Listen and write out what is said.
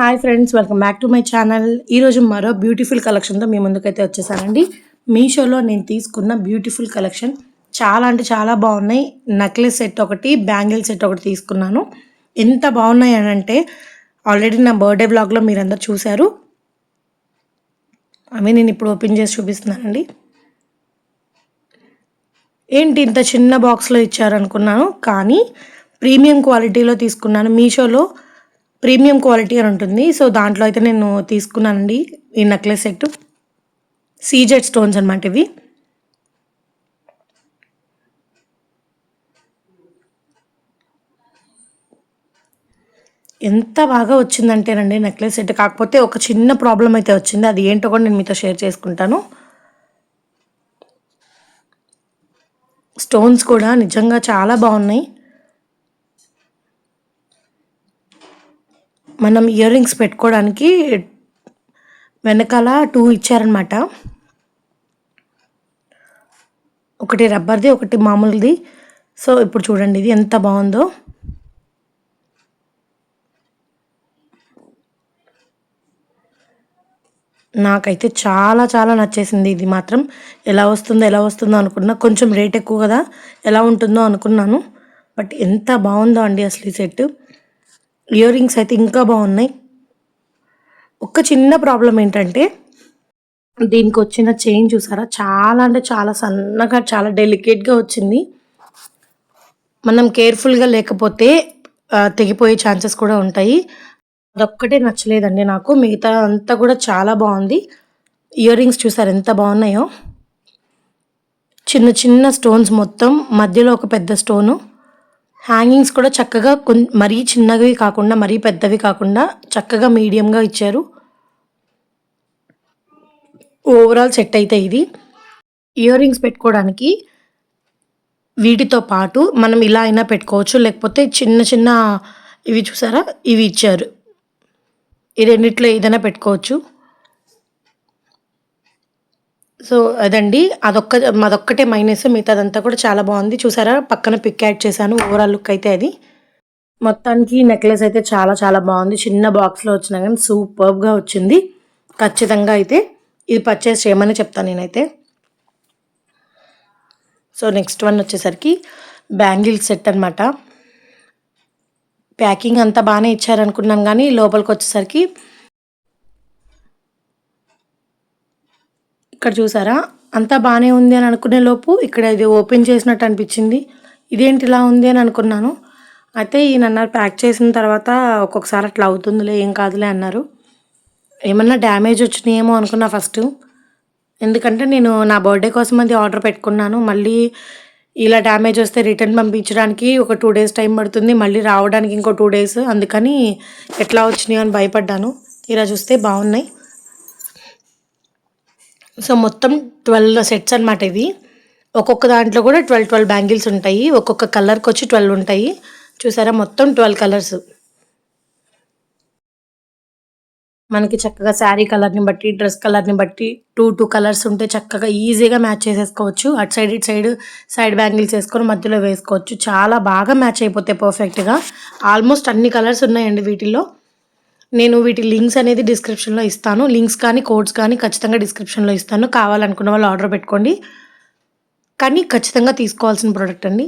Hi friends welcome back to my channel ఈరోజు మరో beautiful కలెక్షన్తో మీ ముందుకైతే వచ్చేసానండి. మీషోలో నేను తీసుకున్న బ్యూటిఫుల్ కలెక్షన్ చాలా అంటే చాలా బాగున్నాయి. నెక్లెస్ సెట్ ఒకటి బ్యాంగిల్ సెట్ ఒకటి తీసుకున్నాను. ఎంత బాగున్నాయి అని అంటే ఆల్రెడీ నా బర్త్డే బ్లాగ్లో మీరందరూ చూశారు. అవి నేను ఇప్పుడు ఓపెన్ చేసి చూపిస్తున్నానండి. ఏంటి ఇంత చిన్న బాక్స్లో ఇచ్చారనుకున్నాను కానీ ప్రీమియం క్వాలిటీలో తీసుకున్నాను. మీషోలో ప్రీమియం క్వాలిటీ అని ఉంటుంది. సో దాంట్లో అయితే నేను తీసుకున్నానండి ఈ నెక్లెస్ సెట్ సీజెడ్ స్టోన్స్ అనమాట ఇవి. ఎంత బాగా వచ్చిందంటేనండి నెక్లెస్ సెట్ కాకపోతే ఒక చిన్న ప్రాబ్లం అయితే వచ్చింది. అది ఏంటో కూడా నేను మీతో షేర్ చేసుకుంటాను. స్టోన్స్ కూడా నిజంగా చాలా బాగున్నాయి. మనం ఇయర్ రింగ్స్ పెట్టుకోవడానికి వెనకాల టూ ఇచ్చారనమాట ఒకటి రబ్బర్ది ఒకటి మామూలుది. సో ఇప్పుడు చూడండి ఇది ఎంత బాగుందో. నాకైతే చాలా చాలా నచ్చేసింది ఇది మాత్రం. ఎలా వస్తుందో ఎలా వస్తుందో అనుకున్నా. కొంచెం రేట్ ఎక్కువ కదా. ఎలా ఉంటుందో అనుకున్నాను. బట్ ఎంత బాగుందో అండి అసలు ఈ సెట్ ఇయర్ రింగ్స్ అయితే ఇంకా బాగున్నాయి. ఒక చిన్న ప్రాబ్లం ఏంటంటే దీనికి వచ్చిన చైన్ చూసారా? చాలా అంటే చాలా సన్నగా చాలా డెలికేట్గా వచ్చింది. మనం కేర్ఫుల్గా లేకపోతే తెగిపోయే ఛాన్సెస్ కూడా ఉంటాయి. అదొక్కటే నచ్చలేదండి నాకు. మిగతా అంతా కూడా చాలా బాగుంది. ఇయర్ రింగ్స్ చూసారు ఎంత బాగున్నాయో? చిన్న చిన్న స్టోన్స్ మొత్తం మధ్యలో ఒక పెద్ద స్టోను హ్యాంగింగ్స్ కూడా చక్కగా కొం మరీ చిన్నవి కాకుండా మరీ పెద్దవి కాకుండా చక్కగా మీడియంగా ఇచ్చారు. ఓవరాల్ సెట్ అయితే ఇది. ఇయర్ రింగ్స్ పెట్టుకోవడానికి వీటితో పాటు మనం ఇలా అయినా పెట్టుకోవచ్చు. లేకపోతే చిన్న చిన్న ఇవి చూసారా? ఇవి ఇచ్చారు. ఈ రెండిట్లో ఏదైనా పెట్టుకోవచ్చు. సో అదండి. అదొక్క అదొక్కటే మైనస్ మిగతాదంతా కూడా చాలా బాగుంది. చూసారా? పక్కన పిక్ యాడ్ చేశాను. ఓవరాల్ లుక్ అయితే అది. మొత్తానికి నెక్లెస్ అయితే చాలా చాలా బాగుంది. చిన్న బాక్స్లో వచ్చినా కానీ సూపర్గా వచ్చింది. ఖచ్చితంగా అయితే ఇది పర్చేస్ చేయమని చెప్తాను నేనైతే. సో నెక్స్ట్ వన్ వచ్చేసరికి బ్యాంగిల్ సెట్ అనమాట ప్యాకింగ్ అంతా బాగానే ఇచ్చారనుకున్నాం కానీ లోపలికి వచ్చేసరికి ఇక్కడ చూసారా? అంతా బాగానే ఉంది అని అనుకునే లోపు ఇక్కడ ఇది ఓపెన్ చేసినట్టు అనిపించింది. ఇదేంటి ఇలా ఉంది అని అనుకున్నాను. అయితే ఈయన అన్నారు ప్యాక్ చేసిన తర్వాత ఒక్కొక్కసారి అట్లా అవుతుందిలే ఏం కాదులే అన్నారు. ఏమన్నా డ్యామేజ్ వచ్చినాయేమో అనుకున్నా ఫస్ట్. ఎందుకంటే నేను నా బర్త్డే కోసం అది ఆర్డర్ పెట్టుకున్నాను. మళ్ళీ ఇలా డ్యామేజ్ వస్తే రిటర్న్ పంపించడానికి ఒక టూ డేస్ టైం పడుతుంది. మళ్ళీ రావడానికి ఇంకో టూ డేస్. అందుకని ఎట్లా వచ్చినాయో అని భయపడ్డాను. ఇలా చూస్తే బాగున్నాయి. సో మొత్తం ట్వెల్వ్ సెట్స్ అనమాట ఇవి. ఒక్కొక్క దాంట్లో కూడా ట్వెల్వ్ ట్వెల్వ్ బ్యాంగిల్స్ ఉంటాయి. ఒక్కొక్క కలర్కి వచ్చి ట్వెల్వ్ ఉంటాయి. చూసారా? మొత్తం ట్వెల్వ్ కలర్స్. మనకి చక్కగా శారీ కలర్ని బట్టి డ్రెస్ కలర్ని బట్టి టూ టూ కలర్స్ ఉంటే చక్కగా ఈజీగా మ్యాచ్ చేసేసుకోవచ్చు. అటు సైడ్ ఇటు సైడ్ సైడ్ బ్యాంగిల్స్ వేసుకొని మధ్యలో వేసుకోవచ్చు. చాలా బాగా మ్యాచ్ అయిపోతాయి పర్ఫెక్ట్గా ఆల్మోస్ట్ అన్ని కలర్స్ ఉన్నాయండి వీటిల్లో. నేను వీటి లింక్స్ అనేది డిస్క్రిప్షన్లో ఇస్తాను. లింక్స్ కానీ కోడ్స్ కానీ ఖచ్చితంగా డిస్క్రిప్షన్లో ఇస్తాను. కావాలనుకున్న వాళ్ళు ఆర్డర్ పెట్టుకోండి. కానీ ఖచ్చితంగా తీసుకోవాల్సిన ప్రోడక్ట్ అండి.